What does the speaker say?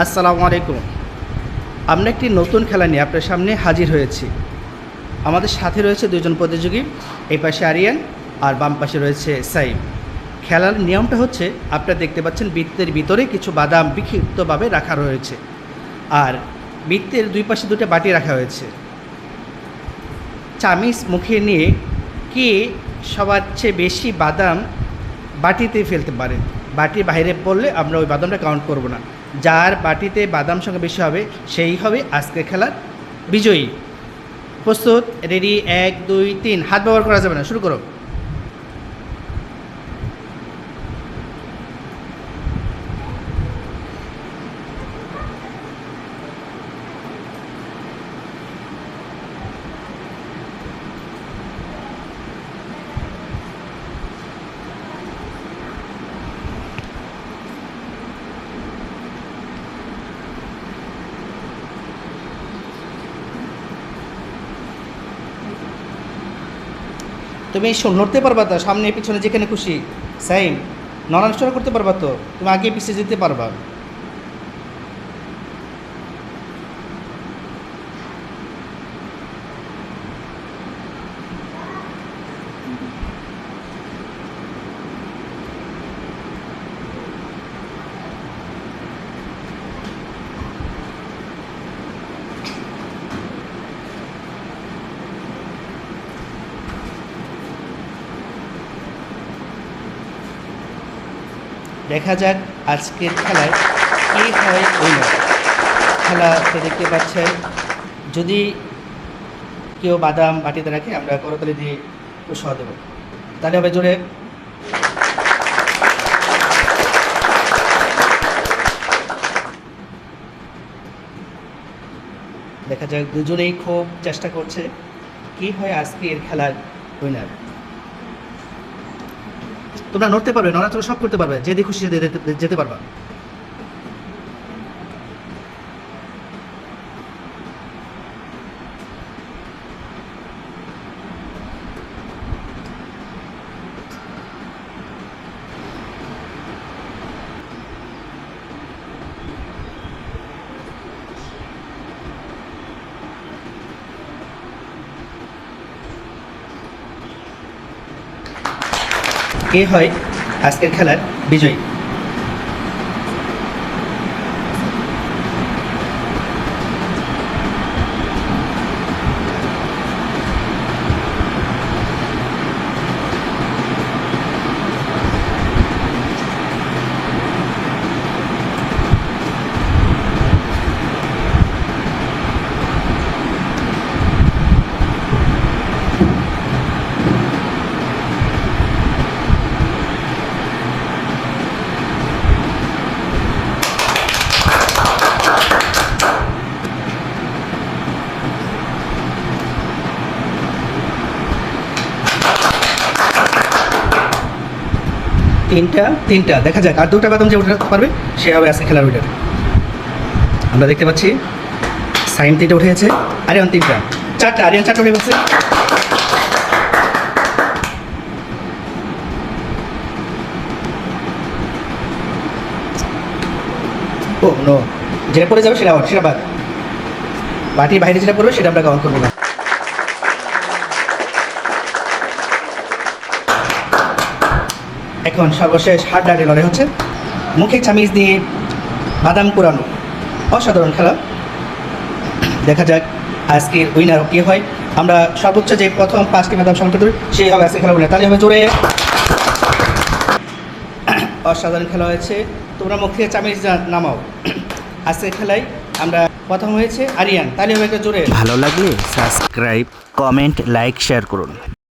আসসালামু আলাইকুম। আমরা একটি নতুন খেলা নিয়ে আপনার সামনে হাজির হয়েছি। আমাদের সাথে রয়েছে দুজন প্রতিযোগী, এই পাশে আরিয়ান আর বাম পাশে রয়েছে সাইম। খেলার নিয়মটা হচ্ছে, আপনারা দেখতে পাচ্ছেন বৃত্তের ভিতরে কিছু বাদাম বিক্ষিপ্তভাবে রাখা রয়েছে আর বৃত্তের দুই পাশে দুটো বাটি রাখা হয়েছে। চামিচ মুখে নিয়ে কে সবার চেয়ে বেশি বাদাম বাটিতে ফেলতে পারে? বাটির বাইরে পড়লে আমরা ওই বাদামটা কাউন্ট করব না। যার বাটিতে বাদাম সংখ্যা বেশি হবে, সেই হবে আজকের খেলার বিজয়ী। প্রস্তুত রেডি এক, দুই, তিন। হাত ব্যবহার করা যাবে না, শুরু করো। তুমি নড়তে পারবা তো, সামনে, পিছনে যেখানে খুশি। সাইম নড়াচড়া করতে পারবা তো, তুমি আগে পিছিয়ে যেতে পারবা। দেখা যাক আজকের খেলায় কে হয় উইনার খেলাতে দেখতে পাচ্ছেন। যদি কেউ বাদাম বাটিতে রাখে, আমরা করতালি দিয়ে উৎসাহ দেবো। তাহলে হবে জোরে। দেখা যাক দুজনেই খুব চেষ্টা করছে। কি হয় আজকের খেলার উইনার তোমরা নড়তে পারবে নড়াচড়া সব করতে পারবে যেদি খুশি যেতে পারবা। কে হয় আজকের খেলার বিজয়ী। তিনটা তিনটা। দেখা যাক, আর দুটা বাদাম যে উঠে পারবে, সে হবে আজকে খেলার উইনার আমরা দেখতে পাচ্ছি, সাইন তিনটা উঠে গেছে। আরিয়ান তিনটা। চারটা, আরিয়ান চারটা উঠে গেছে। ও নো যেটা পড়ে যাবে সেটা সেটা বাদ। বাটির বাইরে যেটা পড়বে সেটা আমরা কাউন্ট করব না। এখন সর্বশেষ হার্ড ডাটে লড়াই হচ্ছে মুখে চামিচ দিয়ে বাদাম কুড়ানো অসাধারণ খেলা। দেখা যাক আজকের উইনার কে হয়। আমরা সর্বোচ্চ যে প্রথম পাঁচটি সংখ্যা ধরি সেই হবে আজকে খেলা উইনার তাহলে হবে জোরে। অসাধারণ খেলা হয়েছে। তোমরা মুখে চামিচ নামাও। আজকে খেলায় আমরা প্রথম হয়েছে আরিয়ান। তাহলে হবে একটা জোরে। ভালো লাগলে সাবস্ক্রাইব কমেন্ট লাইক শেয়ার করুন।